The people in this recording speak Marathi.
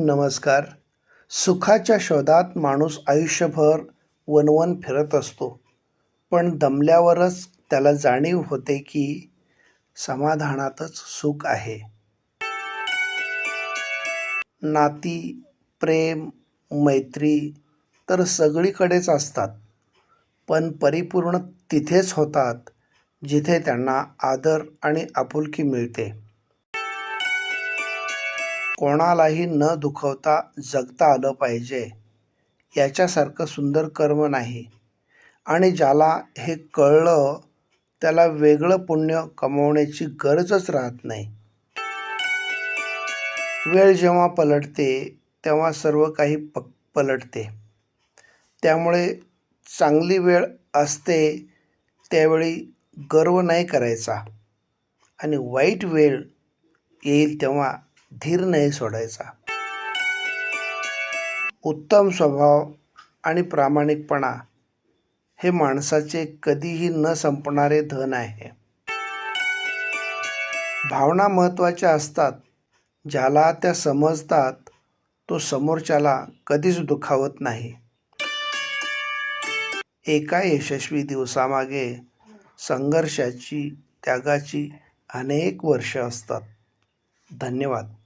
नमस्कार. सुखाच्या शोधात माणूस आयुष्यभर वनवन फिरत असतो. पण दमल्यावरच त्याला जाणीव होते की समाधानातच सुख आहे. नाती प्रेम मैत्री तर सगळीकडेच असतात. पण परिपूर्ण तिथेच होतात जिथे त्यांना आदर आणि आपुलकी मिळते. कोणालाही न दुखवता जगता आलं पाहिजे. याच्यासारखं सुंदर कर्म नाही. आणि ज्याला हे कळलं त्याला वेगळं पुण्य कमवण्याची गरजच राहत नाही. वेळ जेव्हा पलटते तेव्हा सर्व काही प पलटते. त्यामुळे चांगली वेळ असते त्यावेळी गर्व नाही करायचा. आणि वाईट वेळ येईल तेव्हा धीर नाही सोडायचा. उत्तम स्वभाव आणि प्रामाणिकपणा हे माणसाचे कधीही न संपणारे धन आहे. भावना महत्त्वाच्या असतात. ज्याला त्या समजतात तो समोरच्याला कधीच दुखावत नाही. एका यशस्वी दिवसामागे संघर्षाची त्यागाची अनेक वर्ष असतात. धन्यवाद.